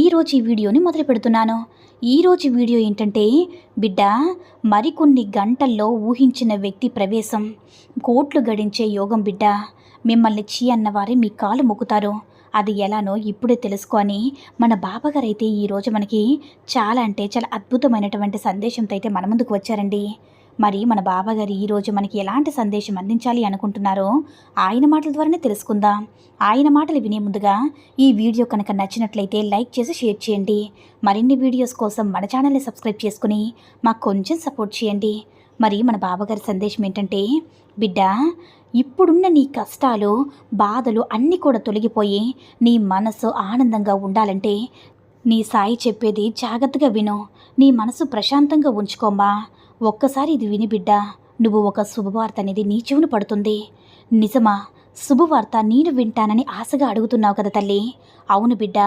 ఈరోజు ఈ వీడియోని మొదలు పెడుతున్నాను. ఈరోజు వీడియో ఏంటంటే బిడ్డ మరికొన్ని గంటల్లో ఊహించిన వ్యక్తి ప్రవేశం. కోట్లు గడించే యోగం బిడ్డ. మిమ్మల్ని చీ అన్నవారే మీ కాలు మొక్కుతారు. అది ఎలానో ఇప్పుడే తెలుసుకొని మన బాబాగారు అయితే ఈరోజు మనకి చాలా అంటే చాలా అద్భుతమైనటువంటి సందేశంతో అయితే మన ముందుకు వచ్చారండి. మరి మన బాబాగారు ఈరోజు మనకి ఎలాంటి సందేశం అందించాలి అనుకుంటున్నారో ఆయన మాటల ద్వారానే తెలుసుకుందాం. ఆయన మాటలు వినే ముందుగా ఈ వీడియో కనుక నచ్చినట్లయితే లైక్ చేసి షేర్ చేయండి. మరిన్ని వీడియోస్ కోసం మన ఛానల్ని సబ్స్క్రైబ్ చేసుకుని మాకు కొంచెం సపోర్ట్ చేయండి. మరి మన బాబాగారి సందేశం ఏంటంటే బిడ్డ ఇప్పుడున్న నీ కష్టాలు బాధలు అన్నీ కూడా తొలగిపోయి నీ మనసు ఆనందంగా ఉండాలంటే నీ సాయి చెప్పేది జాగ్రత్తగా విను. నీ మనసు ప్రశాంతంగా ఉంచుకోమ్మా. ఒక్కసారి ఇది విని బిడ్డ నువ్వు ఒక శుభవార్త అనేది నీ చెవును పడుతుంది. నిజమా? శుభవార్త నేను వింటానని ఆశగా అడుగుతున్నావు కదా తల్లి. అవును బిడ్డ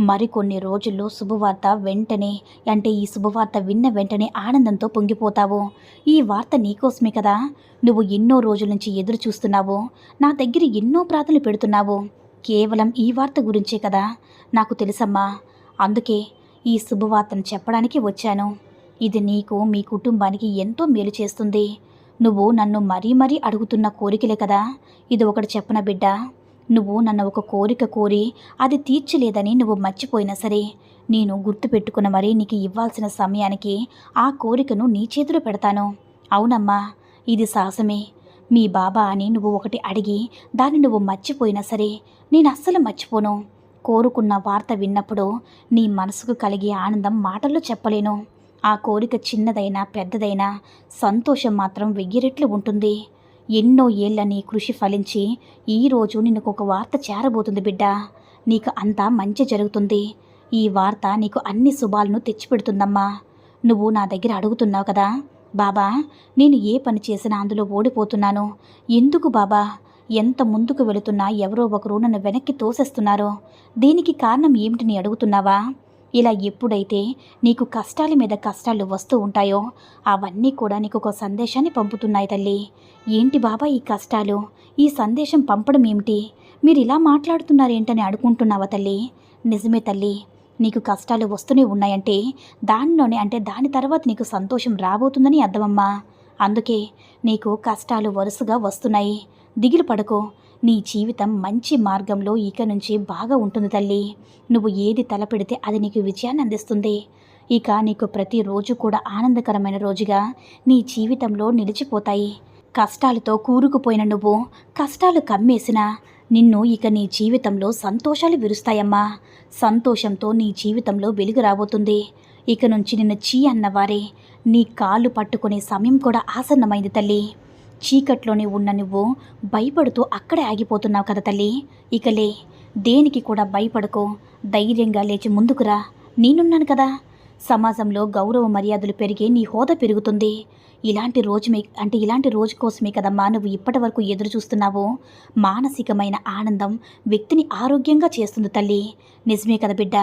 మరికొన్ని రోజుల్లో శుభవార్త వెంటనే అంటే ఈ శుభవార్త విన్న వెంటనే ఆనందంతో పొంగిపోతావు. ఈ వార్త నీకోసమే కదా? నువ్వు ఎన్నో రోజుల నుంచి ఎదురు చూస్తున్నావు. నా దగ్గర ఎన్నో ప్రార్థనలు పెడుతున్నావు. కేవలం ఈ వార్త గురించే కదా? నాకు తెలుసమ్మా అందుకే ఈ శుభవార్తను చెప్పడానికి వచ్చాను. ఇది నీకు మీ కుటుంబానికి ఎంతో మేలు చేస్తుంది. నువ్వు నన్ను మరీ మరీ అడుగుతున్న కోరికలే కదా. ఇది ఒకటి చెప్పన బిడ్డ? నువ్వు నన్ను ఒక కోరిక కోరి అది తీర్చలేదని నువ్వు మర్చిపోయినా సరే నేను గుర్తుపెట్టుకున్న మరీ నీకు ఇవ్వాల్సిన సమయానికి ఆ కోరికను నీ చేతిలో పెడతాను. అవునమ్మా ఇది సాహసమే. మీ బాబా అని నువ్వు ఒకటి అడిగి దాన్ని నువ్వు మర్చిపోయినా సరే నేను అస్సలు మర్చిపోను. కోరుకున్న వార్త విన్నప్పుడు నీ మనసుకు కలిగే ఆనందం మాటల్లో చెప్పలేను. ఆ కోరిక చిన్నదైనా పెద్దదైనా సంతోషం మాత్రం వెయ్యి రెట్లు ఉంటుంది. ఎన్నో ఏళ్ళ నీ కృషి ఫలించి ఈరోజు నిన్నుకు ఒక వార్త చేరబోతుంది బిడ్డ. నీకు అంతా మంచి జరుగుతుంది. ఈ వార్త నీకు అన్ని శుభాలను తెచ్చిపెడుతుందమ్మా. నువ్వు నా దగ్గర అడుగుతున్నావు కదా. బాబా నేను ఏ పని చేసినా అందులో ఓడిపోతున్నాను. ఎందుకు బాబా? ఎంత ముందుకు వెళుతున్నా ఎవరో ఒకరు నన్ను వెనక్కి తోసేస్తున్నారో. దీనికి కారణం ఏమిటి అడుగుతున్నావా? ఇలా ఎప్పుడైతే నీకు కష్టాల మీద కష్టాలు వస్తూ ఉంటాయో అవన్నీ కూడా నీకు ఒక సందేశాన్ని పంపుతున్నాయి తల్లి. ఏంటి బాబా ఈ కష్టాలు? ఈ సందేశం పంపడం ఏమిటి? మీరు ఇలా మాట్లాడుతున్నారేంటని అడుగుంటున్నావా తల్లి? నిజమే తల్లి. నీకు కష్టాలు వస్తూనే ఉన్నాయంటే దానిలోనే అంటే దాని తర్వాత నీకు సంతోషం రాబోతుందని అర్థమమ్మా. అందుకే నీకు కష్టాలు వరుసగా వస్తున్నాయి. దిగులు పడకో. నీ జీవితం మంచి మార్గంలో ఇక నుంచి బాగా ఉంటుంది తల్లి. నువ్వు ఏది తలపెడితే అది నీకు విజయాన్ని అందిస్తుంది. ఇక నీకు ప్రతిరోజు కూడా ఆనందకరమైన రోజుగా నీ జీవితంలో నిలిచిపోతాయి. కష్టాలతో కూరుకుపోయిన నువ్వు కష్టాలు కమ్మేసినా నిన్ను ఇక నీ జీవితంలో సంతోషాలు విరుస్తాయమ్మా. సంతోషంతో నీ జీవితంలో వెలుగు రాబోతుంది. ఇక నుంచి నిన్ను చీ అన్నవారే. నీ కాళ్ళు పట్టుకునే సమయం కూడా ఆసన్నమైంది తల్లి. చీకట్లోనే ఉన్న నువ్వు భయపడుతూ అక్కడే ఆగిపోతున్నావు కదా తల్లి. ఇకలే దేనికి కూడా భయపడకో. ధైర్యంగా లేచి ముందుకురా నేనున్నాను కదా. సమాజంలో గౌరవ మర్యాదలు పెరిగి నీ హోదా పెరుగుతుంది. ఇలాంటి రోజు అంటే ఇలాంటి రోజు కోసమే కదమ్మా నువ్వు ఇప్పటి వరకు ఎదురు చూస్తున్నావు మానసికమైన ఆనందం వ్యక్తిని ఆరోగ్యంగా చేస్తుంది తల్లి. నిజమే కదా బిడ్డ.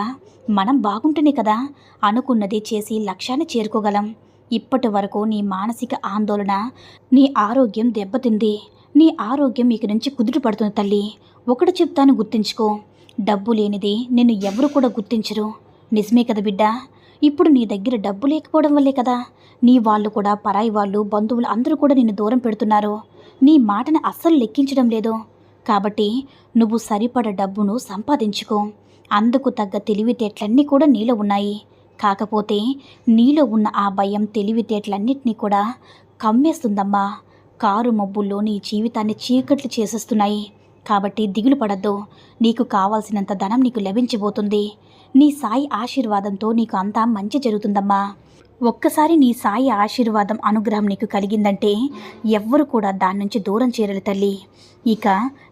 మనం బాగుంటేనే కదా అనుకున్నది చేసి లక్ష్యాన్ని చేరుకోగలం. ఇప్పటి వరకు నీ మానసిక ఆందోళన నీ ఆరోగ్యం దెబ్బతింది. నీ ఆరోగ్యం ఇక నుంచి కుదుట పడుతుంది తల్లి. ఒకటి చెప్తాను గుర్తించుకో. డబ్బు లేనిది నిన్ను ఎవరు కూడా గుర్తించరు. నిజమే కదా బిడ్డ? ఇప్పుడు నీ దగ్గర డబ్బు లేకపోవడం వల్లే కదా. నీ వాళ్ళు కూడా పరాయి వాళ్ళు బంధువులు అందరూ కూడా నిన్ను దూరం పెడుతున్నారు. నీ మాటను అస్సలు లెక్కించడం లేదు. కాబట్టి నువ్వు సరిపడ డబ్బును సంపాదించుకో. అందుకు తగ్గ తెలివితేటలన్నీ కూడా నీలో ఉన్నాయి. కాకపోతే నీలో ఉన్న ఆ భయం తెలివితేటలన్నింటినీ కూడా కమ్మేస్తుందమ్మా. కారు మబ్బుల్లో నీ జీవితాన్ని చీకట్లు చేసేస్తున్నాయి. కాబట్టి దిగులు పడద్దు. నీకు కావాల్సినంత ధనం నీకు లభించబోతుంది. నీ సాయి ఆశీర్వాదంతో నీకు అంతా మంచి జరుగుతుందమ్మా. ఒక్కసారి నీ సాయి ఆశీర్వాదం అనుగ్రహం నీకు కలిగిందంటే ఎవ్వరు కూడా దాని నుంచి దూరం చేరలు తల్లి. ఇక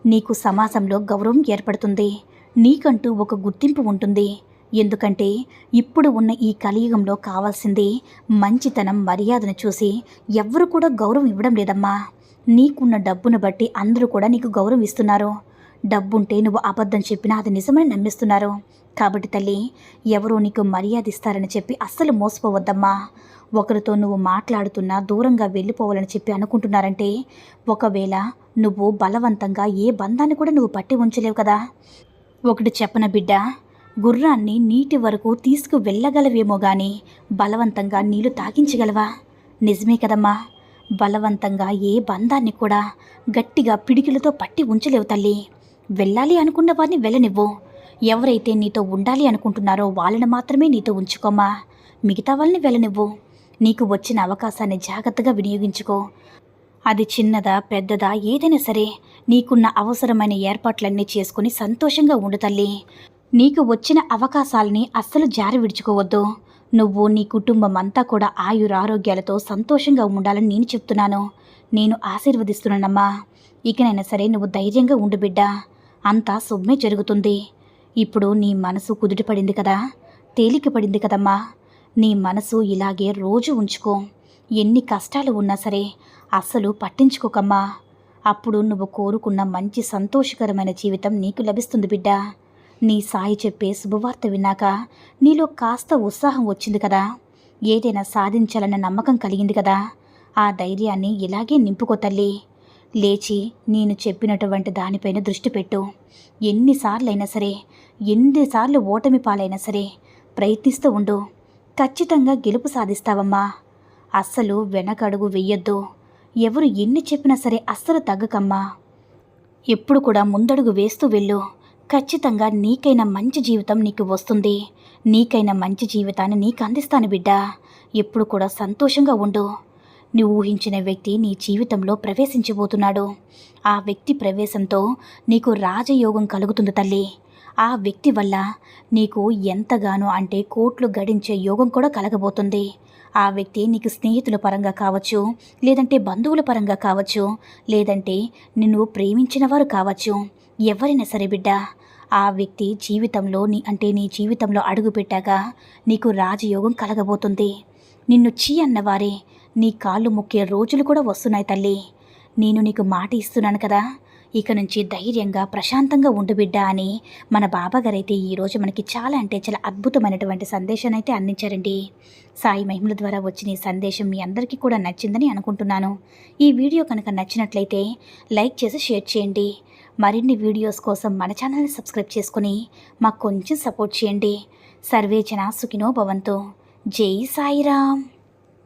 నీకు సమాజంలో గౌరవం ఏర్పడుతుంది. నీకంటూ ఒక గుర్తింపు ఉంటుంది. ఎందుకంటే ఇప్పుడు ఉన్న ఈ కలియుగంలో కావాల్సింది మంచితనం మర్యాదను చూసి ఎవ్వరు కూడా గౌరవం ఇవ్వడం లేదమ్మా. నీకున్న డబ్బును బట్టి అందరూ కూడా నీకు గౌరవం ఇస్తున్నారు. డబ్బుంటే నువ్వు అబద్ధం చెప్పినా అది నిజమని నమ్మిస్తున్నారు. కాబట్టి తల్లి ఎవరో నీకు మర్యాద ఇస్తారని చెప్పి అస్సలు మోసపోవద్దమ్మా. ఒకరితో నువ్వు మాట్లాడుతున్నా దూరంగా వెళ్ళిపోవాలని చెప్పి అనుకుంటున్నారంటే ఒకవేళ నువ్వు బలవంతంగా ఏ బంధాన్ని కూడా నువ్వు పట్టి ఉంచలేవు కదా. ఒకటి చెప్పన బిడ్డ? గుర్రాన్ని నీటి వరకు తీసుకు వెళ్ళగలవేమో గాని బలవంతంగా నీళ్ళు తాగించగలవా? నిజమే కదమ్మా. బలవంతంగా ఏ బంధాన్ని కూడా గట్టిగా పిడికిలతో పట్టి ఉంచలేవు తల్లి. వెళ్ళాలి అనుకున్న వారిని వెళ్ళనివ్వు. ఎవరైతే నీతో ఉండాలి అనుకుంటున్నారో వాళ్ళని మాత్రమే నీతో ఉంచుకోమా మిగతా వాళ్ళని వెళ్ళనివ్వు. నీకు వచ్చిన అవకాశాన్ని జాగ్రత్తగా వినియోగించుకో. అది చిన్నదా పెద్దదా ఏదైనా సరే నీకున్న అవసరమైన ఏర్పాట్లన్నీ చేసుకుని సంతోషంగా ఉండు తల్లి. నీకు వచ్చిన అవకాశాలని అస్సలు జారి విడుచుకోవద్దు. నువ్వు నీ కుటుంబం అంతా కూడా ఆయురారోగ్యాలతో సంతోషంగా ఉండాలని నేను చెప్తున్నాను. నేను ఆశీర్వదిస్తున్నానమ్మా. ఇకనైనా సరే నువ్వు ధైర్యంగా ఉండు బిడ్డ. అంతా శుభమే జరుగుతుంది. ఇప్పుడు నీ మనసు కుదుటపడింది కదా. తేలిక పడింది కదమ్మా. నీ మనసు ఇలాగే రోజు ఉంచుకో. ఎన్ని కష్టాలు ఉన్నా సరే అస్సలు పట్టించుకోకమ్మా. అప్పుడు నువ్వు కోరుకున్న మంచి సంతోషకరమైన జీవితం నీకు లభిస్తుంది బిడ్డా. నీ సాయి చెప్పే శుభవార్త విన్నాక నీలో కాస్త ఉత్సాహం వచ్చింది కదా. ఏదైనా సాధించాలన్న నమ్మకం కలిగింది కదా. ఆ ధైర్యాన్ని ఇలాగే నింపుకో తల్లి. లేచి నేను చెప్పినటువంటి దానిపైన దృష్టి పెట్టు. ఎన్నిసార్లైనా సరే ఎన్నిసార్లు ఓటమి పాలైనా సరే ప్రయత్నిస్తూ ఉండు. ఖచ్చితంగా గెలుపు సాధిస్తావమ్మా. అస్సలు వెనకడుగు వెయ్యొద్దు ఎవరు ఎన్ని చెప్పినా సరే అస్సలు తగ్గకమ్మా. ఎప్పుడు కూడా ముందడుగు వేస్తూ వెళ్ళు. ఖచ్చితంగా నీకైనా మంచి జీవితం నీకు వస్తుంది. నీకైనా మంచి జీవితాన్ని నీకు అందిస్తాను బిడ్డ. ఎప్పుడు కూడా సంతోషంగా ఉండు. నువ్వు ఊహించిన వ్యక్తి నీ జీవితంలో ప్రవేశించబోతున్నాడు. ఆ వ్యక్తి ప్రవేశంతో నీకు రాజయోగం కలుగుతుంది తల్లి. ఆ వ్యక్తి వల్ల నీకు ఎంతగానో అంటే కోట్లు గడించే యోగం కూడా కలగబోతుంది. ఆ వ్యక్తి నీకు స్నేహితుల పరంగా కావచ్చు లేదంటే బంధువుల పరంగా కావచ్చు లేదంటే నిన్ను ప్రేమించిన వారు కావచ్చు. ఎవరైనా సరే బిడ్డ ఆ వ్యక్తి జీవితంలో నీ అంటే నీ జీవితంలో అడుగుపెట్టాక నీకు రాజయోగం కలగబోతుంది. నిన్ను చీ అన్నవారే నీ కాళ్ళు మొక్కే రోజులు కూడా వస్తున్నాయి తల్లి. నేను నీకు మాట ఇస్తున్నాను కదా ఇక నుంచి ధైర్యంగా ప్రశాంతంగా ఉండు బిడ్డ అని మన బాబాగారైతే ఈరోజు మనకి చాలా అంటే చాలా అద్భుతమైనటువంటి సందేశాన్ని అయితే అందించారండి. సాయి మహిమల ద్వారా వచ్చిన ఈ సందేశం మీ అందరికీ కూడా నచ్చిందని అనుకుంటున్నాను. ఈ వీడియో కనుక నచ్చినట్లయితే లైక్ చేసి షేర్ చేయండి. మరిన్ని వీడియోస్ కోసం మన ఛానల్ని సబ్స్క్రైబ్ చేసుకుని మాకు కొంచెం సపోర్ట్ చేయండి. సర్వేచన సుఖినో భవంతు. జై సాయిరామ్.